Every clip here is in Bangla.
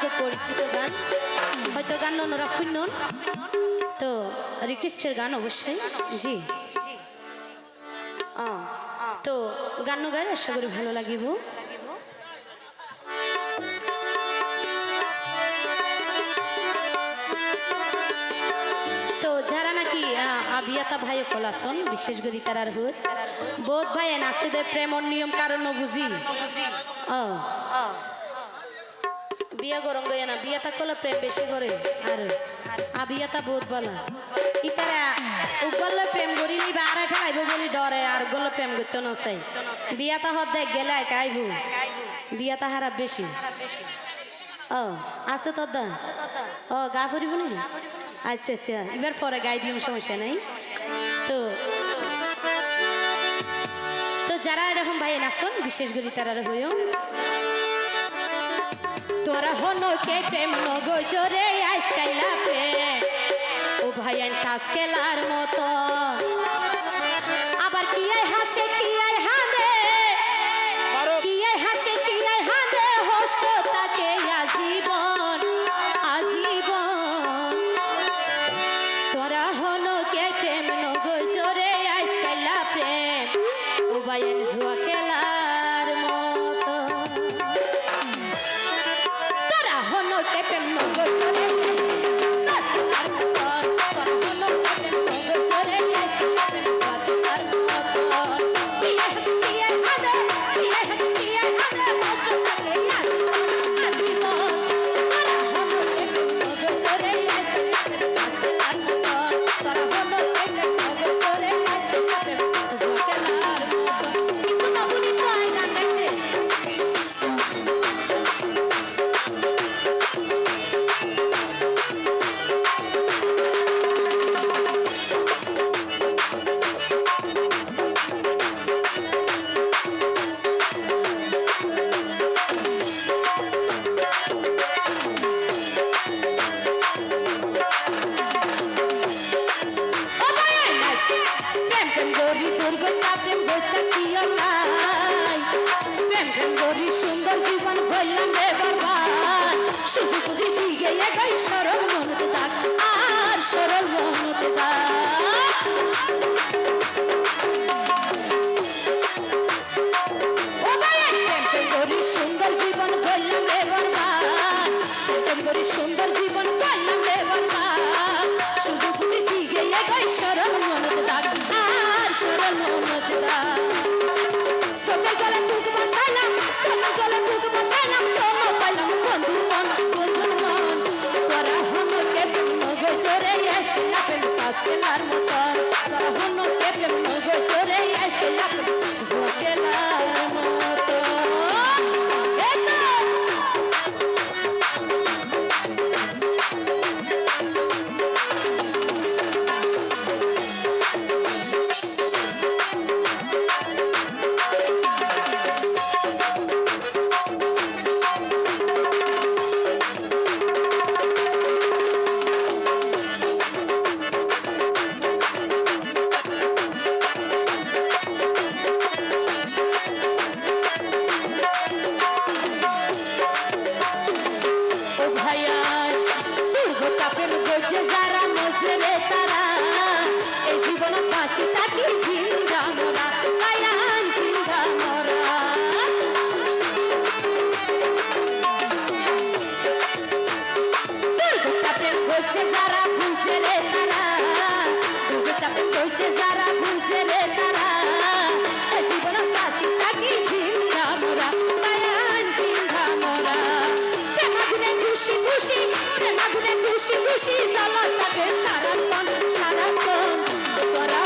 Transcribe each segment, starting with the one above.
খুব পরিচিত গান। হয়তো গান ওনারা শুনুন তো রিকোয়েস্টের গান অবশ্যই। জি। তো গান গাই আশা করি ভালো লাগিব। তো যারা নাকি আবিয়াতা ভাই কলাসন বিশেষ করে তারার হুত বোধ ভাই নাসিদে প্রেমর নিয়ম কারণ বুঝি? ও বিয়া গরম গয়া না বিয়াতা কলে প্রেম বেশি করে। আর আবিয়াতা বোধ বলা। ইতারা, উগলে প্রেম করি নিবা, আর ফেলাইব বলি ডরে, আর গলে প্রেম করতে নসাই। বিয়াতা হদ দেখ, গেলে কাইব বিয়াতা হারা বেশি। ও আছে তোর দা? ও গা ফুরিব নি? আচ্ছা আচ্ছা এবার পরে গাই দিম, সমস্যা নাই। তো তো যারা এরকম ভাই নাচন, বিশেষ করে তারা হইও তোরা হনো কে প্রেম নগো আইস কাইলা প্রেম ও ভাই তাস খেলার মতো আবার কি আই হাসে কি আই হানে প্রেম সুন্দর জীবন হইলাম রে বরবাদ সুজি সুজি দিগে একাই সরল মনতে দাগ আর সরল মনতে গরি সুন্দর জীবন হইলাম রে বরবাদ সুন্দর জীবন হইলাম রে বরবাদ সুজি সুজি দিগে একাই সরল মনতে দাগ আর সরল মনতে দাগ সকাল জলে টুক বসাইলাম তোমরা পাইলাম বন্ধু মন বন্ধু মন তোরা হনো কে প্রেম গজে যারা বুঝে রে তারা জীবন পাশে থাকি জিন্দা মোরা ভাইয়ান জিন্দা মোরা প্রেমাগুনে খুশি খুশি প্রেমাগুনে খুশি খুশি জ্বালা তোরা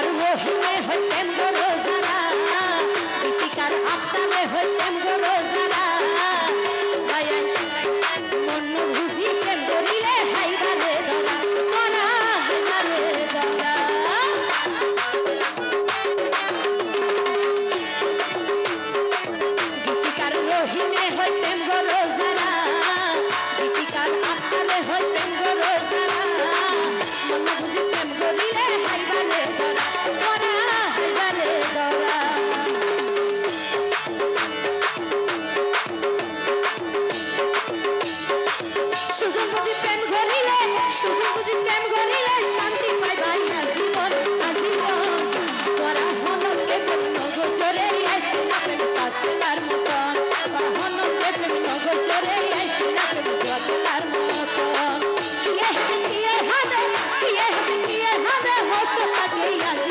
গীতিকার মহিমে হইলেন গরো যারা গীতিকার আফসানে হইলেন গরো যারা Rosanna, Rosanna, সুযোগ বুঝি প্রেম করিলে সুযোগ বুঝি প্রেম করিলে শান্তি পাইবাই না জীবন আজীবন তোরা হনকে প্রেম নগর জোরে আইসে না প্রেম পাসকেলার মতন। তোরা হনকে প্রেম নগর জোরে আইসে না প্রেম জোয়াকেলার মতন। কিয়ে হেসে কিয়ে হাদে কিয়ে হেসে কিয়ে হাদে হস্ত থাকে আজীবন